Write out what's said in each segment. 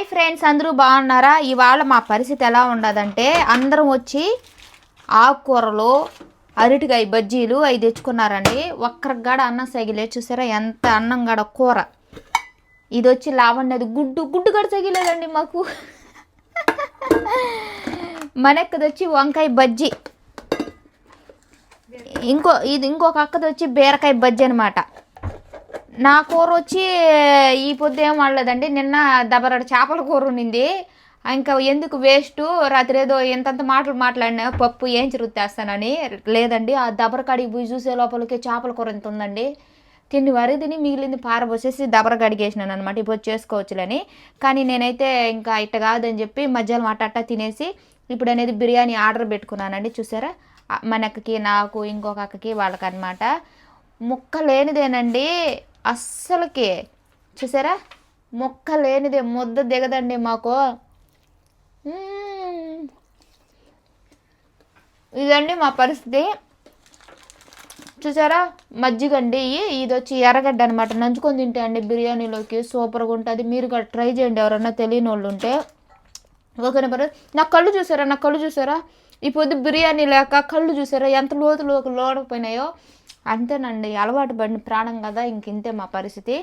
Hi friends అందరూ బాగున్నారా? ఇవాళ మా పరిస్థితి ఎలా ఉండదంటే అందరం వచ్చి ఆకుకూరలు అరటికాయ బజ్జీలు అవి తెచ్చుకున్నారండి. ఒక్కరికి గాడ అన్నం సగిలే చూసారా? ఎంత అన్నం గడ కూర. ఇది వచ్చి లావణ్యది గుడ్డు గుడ్డు గడ సగిలేదండి మాకు. మనక్కది వచ్చి వంకాయ బజ్జీ. ఇంకో ఇది ఇంకొక అక్కది వచ్చి బీరకాయ బజ్జీ అనమాట నా కూర వచ్చి ఈ పొద్దు ఏం వాడలేదండి. నిన్న దబరడు చేపల కూర ఉండింది ఇంకా ఎందుకు వేస్ట్? రాత్రి ఏదో ఎంతంత మాటలు మాట్లాడినా పప్పు ఏం చిరుగుతేస్తానని లేదండి ఆ దబరకాడికి పోయి చూసే లోపలికి చేపల కూర ఎంత ఉందండి. తిని వరకు తిని మిగిలింది పారబోసేసి దబర కడిగేసినాను అనమాట ఇప్పుడు చేసుకోవచ్చులని. కానీ నేనైతే ఇంకా ఇట్ట కాదని చెప్పి మధ్యాహ్నం అట్ట తినేసి ఇప్పుడు అనేది బిర్యానీ ఆర్డర్ పెట్టుకున్నానండి. చూసారా? ఆ, మన అక్కకి నాకు ఇంకొక అక్కకి వాళ్ళకనమాట ముక్క లేనిదేనండి. అస్సలకి. చూసారా? మొక్క లేనిదే ముద్ద దిగదండి మాకు. ఇదండి మా పరిస్థితి. చూసారా? మజ్జిగ అండి ఇది వచ్చి ఎర్రగడ్డ అనమాట నంచుకొని తింటే అండి బిర్యానీలోకి సూపర్గా ఉంటుంది. మీరు కూడా ట్రై చేయండి ఎవరన్నా తెలియని వాళ్ళు ఉంటే. ఓకేనా మరి నా కళ్ళు చూసారా? నా కళ్ళు చూసారా? ఈ పొద్దు బిర్యానీ లేక కళ్ళు చూసారా? ఎంత లోతులోకి లోడకపోయినాయో అంతేనండి అలవాటు పడిన ప్రాణం కదా ఇంక ఇంతే మా పరిస్థితి.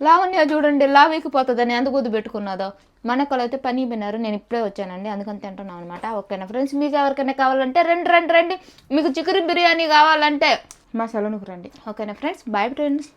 లావణ్య చూడండి లావీకిపోతుందని ఎంత గుద్దు పెట్టుకున్నదో. మన అయితే పని పోయినారు నేను ఇప్పుడే వచ్చానండి అందుకని తింటున్నాను అనమాట ఓకేనా ఫ్రెండ్స్ మీకు ఎవరికైనా కావాలంటే రండి రండి రండి. మీకు చికెన్ బిర్యానీ కావాలంటే మా సెలవునికి రండి. ఓకేనా ఫ్రెండ్స్ బాయ్ ఫ్రెండ్స్